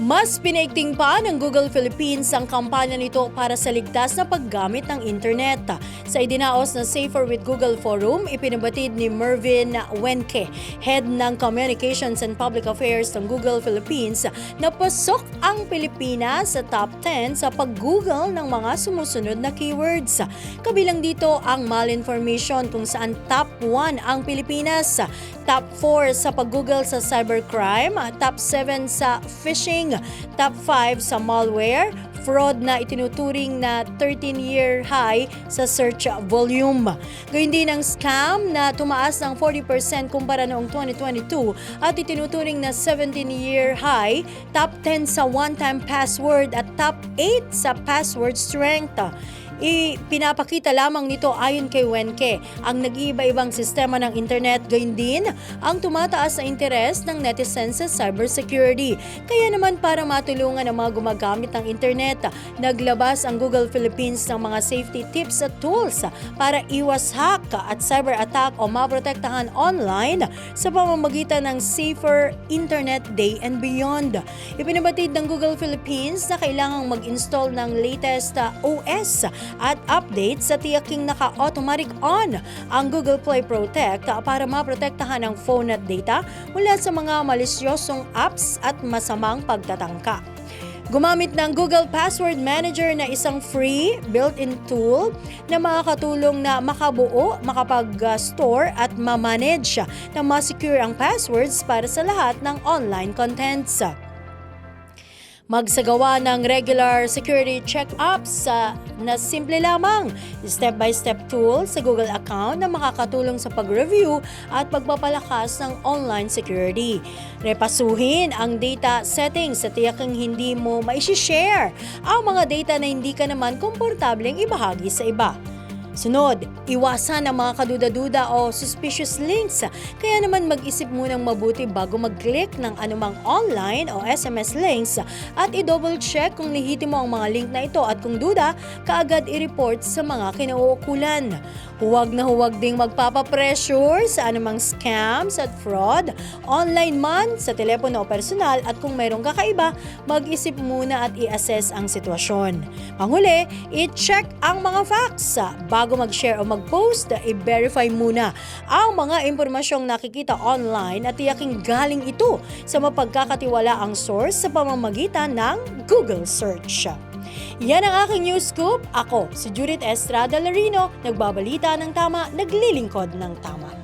Mas pinaigting pa ng Google Philippines ang kampanya nito para sa ligtas na paggamit ng internet. Sa idinaos na Safer with Google Forum, ipinabatid ni Mervin Wenke, Head ng Communications and Public Affairs ng Google Philippines, na pasok ang Pilipinas sa top 10 sa pag-google ng mga sumusunod na keywords. Kabilang dito ang malinformation kung saan top 1 ang Pilipinas, top 4 sa pag-google sa cybercrime, top 7 sa phishing, top 5 sa malware, fraud na itinuturing na 13-year high sa search volume. Gayun din ang scam na tumaas ng 40% kumpara noong 2022 at itinuturing na 17-year high, top 10 sa one-time password at top 8 sa password strength. Ipinapakita lamang nito ayon kay Wenke ang nag-iiba-ibang sistema ng internet gayon din ang tumataas na interes ng netizens sa cybersecurity. Kaya naman para matulungan ang mga gumagamit ng internet, naglabas ang Google Philippines ng mga safety tips at tools para iwas hack at cyber attack o maprotektahan online sa pamamagitan ng Safer Internet Day and Beyond. Ipinabatid ng Google Philippines na kailangang mag-install ng latest uh, OS at update sa tiyaking naka-automatic on ang Google Play Protect para maprotektahan ang phone at data mula sa mga malisyosong apps at masamang pagtatangka. Gumamit ng Google Password Manager na isang free built-in tool na makakatulong na makabuo, makapag-store at ma-manage na ma-secure ang passwords para sa lahat ng online contents magsagawa ng regular security check-ups sa na simple lamang step-by-step tool sa Google account na makakatulong sa pag-review at pagpapalakas ng online security. Repasuhin ang data settings sa tiyaking hindi mo maishishare ang mga data na hindi ka naman komportableng ibahagi sa iba. Sunod, iwasan ang mga kaduda-duda o suspicious links. Kaya naman mag-isip munang mabuti bago mag-click ng anumang online o SMS links at i-double check kung lehitimo ang mga link na ito at kung duda, kaagad i-report sa mga kinauukulan. Huwag na huwag ding magpapapressure sa anumang scams at fraud, online man, sa telepono o personal at kung mayroong kakaiba, mag-isip muna at i-assess ang sitwasyon. Panghuli, i-check ang mga facts. Bago mag-share o mag-post, i-verify muna ang mga impormasyong nakikita online at tiyaking galing ito sa mapagkakatiwala ang source sa pamamagitan ng Google Search. Yan ang aking news scoop. Ako, si Judith Estrada Larino, nagbabalita ng tama, naglilingkod ng tama.